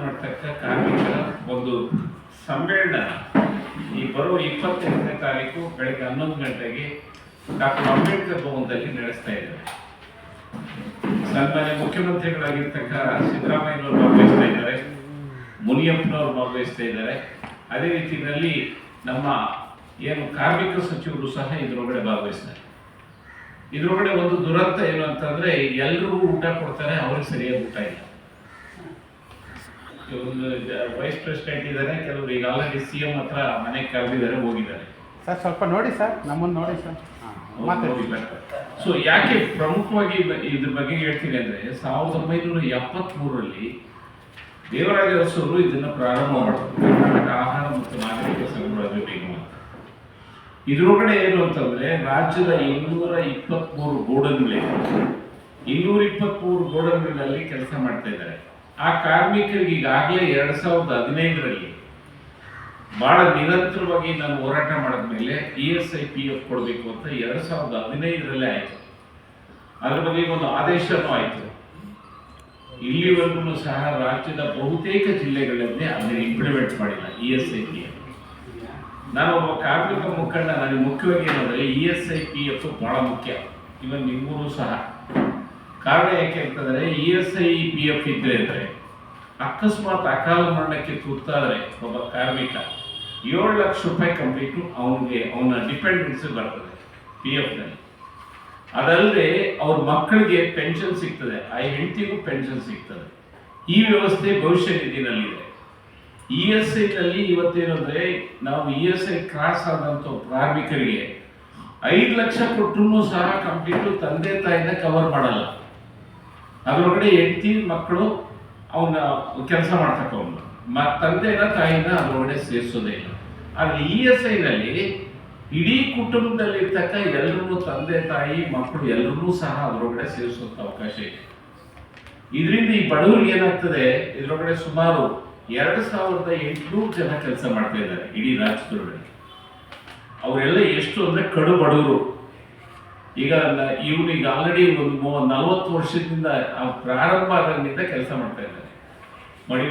ಮಾಡತಕ್ಕ ಕಾರ್ಮಿಕರ ಒಂದು ಸಮ್ಮೇಳನ ಈ ಬರುವ ಇಪ್ಪತ್ತೆಂಟನೇ ತಾರೀಕು ಬೆಳಗ್ಗೆ ಹನ್ನೊಂದು ಗಂಟೆಗೆ ಡಾಕ್ಟರ್ ಅಂಬೇಡ್ಕರ್ ಭವನದಲ್ಲಿ ನಡೆಸ್ತಾ ಇದ್ದಾರೆ. ಸನ್ಮಾನ್ಯ ಮುಖ್ಯಮಂತ್ರಿಗಳಾಗಿರ್ತಕ್ಕ ಸಿದ್ದರಾಮಯ್ಯನವರು ಭಾಗವಹಿಸ್ತಾ ಇದ್ದಾರೆ. ಮುನಿಯಪ್ಪನವರು ಭಾಗವಹಿಸ್ತಾ ಇದ್ದಾರೆ. ಅದೇ ರೀತಿಯಲ್ಲಿ ನಮ್ಮ ಏನು ಕಾರ್ಮಿಕ ಸಚಿವರು ಸಹ ಇದರೊಳಗಡೆ ಭಾಗವಹಿಸ್ತಾರೆ. ಇದರೊಳಗಡೆ ಒಂದು ದುರಂತ ಏನು ಅಂತಂದ್ರೆ ಎಲ್ರಿಗೂ ಊಟ ಕೊಡ್ತಾರೆ, ಅವ್ರಿಗೆ ಸರಿಯಾಗಿ ಊಟ ಇಲ್ಲ. ಒಂದು ವೈಸ್ ಪ್ರೆಸಿಡೆಂಟ್ ಇದ್ದಾರೆ ಕೆಲವರು ಈಗ ಆಲ್ರೆಡಿ ಸಿ ಎಂ ಹತ್ರ ಮನೆಗೆ ಕರೆದಿದ್ದಾರೆ ಹೋಗಿದ್ದಾರೆ. ಸರ್ ಸ್ವಲ್ಪ ನೋಡಿ ಸರ್ ನಮ್ಮನ್ನು ನೋಡಿ ಸರ್. ಸೊ ಯಾಕೆ ಪ್ರಮುಖವಾಗಿ ಇದ್ರ ಬಗ್ಗೆ ಹೇಳ್ತೀನಿ ಅಂದ್ರೆ ಸಾವಿರದ ಒಂಬೈನೂರ ಎಪ್ಪತ್ತ್ಮೂರರಲ್ಲಿ ದೇವರಾಜ ಅರಸರು ಇದನ್ನ ಪ್ರಾರಂಭ ಮಾಡಿದ್ರು ಕರ್ನಾಟಕ ಆಹಾರ ಮತ್ತು ನಾಗರಿಕ ನಿಗಮ ಅಂತ. ಇದ್ರೊಳಗಡೆ ಏನು ಅಂತಂದ್ರೆ ರಾಜ್ಯದ ಇನ್ನೂರ ಇಪ್ಪತ್ತ್ಮೂರು ಗೋಡನ್ಗಳಿವೆ ಇನ್ನೂರ ಇಪ್ಪತ್ಮೂರು ಗೋಡನ್ಗಳಲ್ಲಿ ಕೆಲಸ ಮಾಡ್ತಾ ಇದ್ದಾರೆ. ಆ ಕಾರ್ಮಿಕರಿಗೆ ಈಗಾಗಲೇ ಎರಡು ಸಾವಿರದ ಹದಿನೈದರಲ್ಲಿ ಬಹಳ ನಿರಂತರವಾಗಿ ನಾನು ಹೋರಾಟ ಮಾಡಿದ್ಮೇಲೆ E S I P F ಕೊಡಬೇಕು ಅಂತ ಎರಡು ಸಾವಿರದ ಹದಿನೈದರಲ್ಲೇ ಆಯಿತು. ಅದ್ರ ಬಗ್ಗೆ ಒಂದು ಆದೇಶನೂ ಆಯಿತು. ಇಲ್ಲಿವರೆಗೂ ಸಹ ರಾಜ್ಯದ ಬಹುತೇಕ ಜಿಲ್ಲೆಗಳಲ್ಲಿ ಅದನ್ನು ಇಂಪ್ಲಿಮೆಂಟ್ ಮಾಡಿಲ್ಲ E S I P F. ನಾನು ಒಬ್ಬ ಕಾರ್ಮಿಕ ಮುಖಂಡ, ನನಗೆ ಮುಖ್ಯವಾಗಿ ಏನಂದರೆ E S I P F ಬಹಳ ಮುಖ್ಯ. ಇವನ್ ನಿಮಗೂ ಸಹ. ಕಾರಣ ಯಾಕೆ ಅಂತಂದರೆ E S I P F ಇದ್ರೆ ಅಂದರೆ ಅಕಸ್ಮಾತ್ ಅಕಾಲ ಮರಣಕ್ಕೆ ತುತ್ತಾದ್ರೆ ಒಬ್ಬ ಕಾರ್ಮಿಕ ಏಳು ಲಕ್ಷ ರೂಪಾಯಿ ಕಂಪ್ಲೀಟು ಅವನಿಗೆ ಅವನ ಡಿಪೆಂಡೆನ್ಸ್ ಬರ್ತದೆ ಪಿ ಎಫ್ನಲ್ಲಿ ಅದಲ್ಲದೆ ಅವ್ರ ಮಕ್ಕಳಿಗೆ ಪೆನ್ಷನ್ ಸಿಗ್ತದೆ, ಆ ಹೆಂಡತಿಗೂ ಪೆನ್ಷನ್ ಸಿಗ್ತದೆ. ಈ ವ್ಯವಸ್ಥೆ ಭವಿಷ್ಯ ನಿಧಿನಲ್ಲಿದೆ ಇ ಎಸ್ ಐನಲ್ಲಿ ಇವತ್ತೇನಂದ್ರೆ ನಾವು ಇ ಎಸ್ ಐ ಕ್ರಾಸ್ ಆದಂಥ ಕಾರ್ಮಿಕರಿಗೆ ಐದು ಲಕ್ಷ ಕೊಟ್ಟರು ಸಹ ಕಂಪ್ಲೀಟು ತಂದೆ ತಾಯಿನ ಕವರ್ ಮಾಡಲ್ಲ. ಅದರೊಳಗಡೆ ಹೆಂಡತಿ ಮಕ್ಕಳು ಅವನ್ನ ಕೆಲಸ ಮಾಡ್ತಕ್ಕವನು ತಂದೆನ ತಾಯಿನ ಅದರೊಳಗಡೆ ಸೇರಿಸೋದೇ ಇಲ್ಲ. ಆದರೆ ಇ ಎಸ್ ಐನಲ್ಲಿ ಇಡೀ ಕುಟುಂಬದಲ್ಲಿರ್ತಕ್ಕ ಎಲ್ಲರೂ ತಂದೆ, ತಾಯಿ ಮಕ್ಕಳು ಎಲ್ಲರೂ ಸಹ ಅದರೊಳಗಡೆ ಸೇರಿಸುವಂತ ಅವಕಾಶ ಇದೆ. ಇದರಿಂದ ಈ ಬಡವರಿಗೆ ಏನಾಗ್ತದೆ? ಇದರೊಳಗಡೆ ಸುಮಾರು ಎರಡು ಸಾವಿರದ ಎಂಟುನೂರು ಜನ ಕೆಲಸ ಮಾಡ್ತಾ ಇದ್ದಾರೆ ಇಡೀ ರಾಜ್ಯದೊಳಗಡೆ. ಅವರೆಲ್ಲ ಎಷ್ಟು ಅಂದ್ರೆ ಕಡು ಬಡವರು. ಈಗ ಇವನು ಈಗ ಆಲ್ರೆಡಿ ಒಂದು ನಲವತ್ತು ವರ್ಷದಿಂದ ಪ್ರಾರಂಭ ಆದಾಗಿನಿಂದ ಕೆಲಸ ಮಾಡ್ತಾ ಇದ್ದಾರೆ. ಮಡಿ